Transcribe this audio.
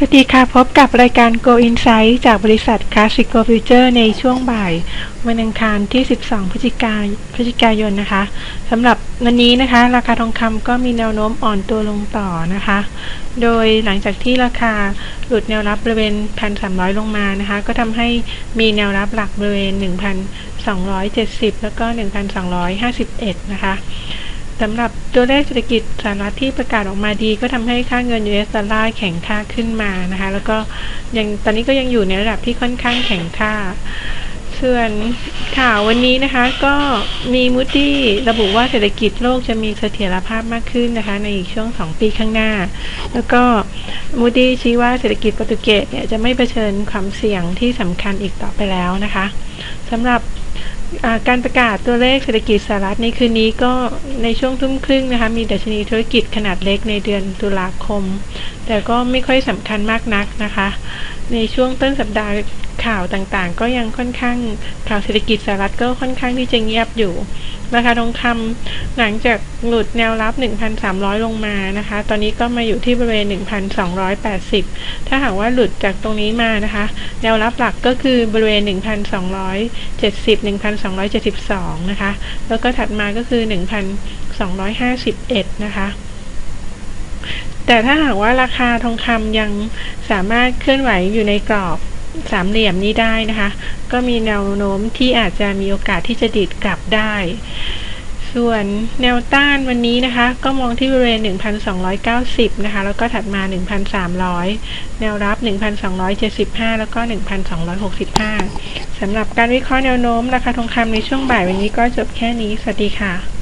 สวัสดีค่ะ พบกับรายการ Go Insight จากบริษัท Classico Future ในช่วงบ่าย วันอังคารที่ 12 พฤศจิกายพฤศจิกายนนะคะสำหรับวันนี้นะคะ ราคาทองคำก็มีแนวโน้มอ่อนตัวลงต่อนะคะ โดยหลังจากที่ราคาหลุดแนวรับบริเวณ 1,300 ลงมานะคะ ก็ทำให้มีแนวรับหลักบริเวณ 1,270 แล้วก็ 1,251 นะคะ สำหรับตัวเลขเศรษฐกิจสหรัฐที่ประกาศออกมาดีก็ทำให้ค่าเงิน US ดอลลาร์แข็งค่าขึ้นมานะคะ แล้วก็ยังตอนนี้ก็ยังอยู่ในระดับที่ค่อนข้างแข็งค่า ส่วนข่าววันนี้นะคะก็มีมูดี้ระบุว่าเศรษฐกิจโลกจะมีเสถียรภาพมากขึ้นนะคะ ในอีกช่วง 2 ปีข้างหน้า แล้วก็มูดี้ชี้ว่าเศรษฐกิจโปรตุเกสเนี่ยจะไม่เผชิญความเสี่ยงที่สำคัญอีกต่อไปแล้วนะคะสำหรับ การประกาศตัวเลขเศรษฐกิจสหรัฐในคืนนี้ก็ในช่วงทุ่มครึ่งนะคะ มีดัชนีธุรกิจขนาดเล็กในเดือนตุลาคม แต่ก็ไม่ค่อยสำคัญมากนักนะคะ ในช่วงต้นสัปดาห์ ข่าวต่างๆ ก็ยังค่อนข้างข่าวเศรษฐกิจสหรัฐก็ค่อนข้างที่จะเงียบอยู่ราคาทองคำหลังจากหลุดแนวรับ 1,300 ลงมานะคะ ตอนนี้ก็มาอยู่ที่บริเวณ 1,280 ถ้าหากว่าหลุดจากตรงนี้มานะคะ แนวรับหลักก็คือบริเวณ 1,270 1,272 นะคะ แล้วก็ถัดมาก็คือ 1,251 นะคะแต่ถ้าหากว่าราคาทองคำยังสามารถเคลื่อนไหวอยู่ในกรอบ สามเหลี่ยมนี้ได้นะคะ ก็มีแนวโน้มที่อาจจะมีโอกาสที่จะดิดกลับได้ ส่วนแนวต้านวันนี้นะคะ ก็มองที่บริเวณ 1,290 นะคะ แล้วก็ถัดมา 1,300 แนวรับ 1,275 แล้วก็ 1,265สำหรับการวิเคราะห์แนวโน้มราคาทองคำในช่วงบ่ายวันนี้ก็จบแค่นี้ สวัสดีค่ะ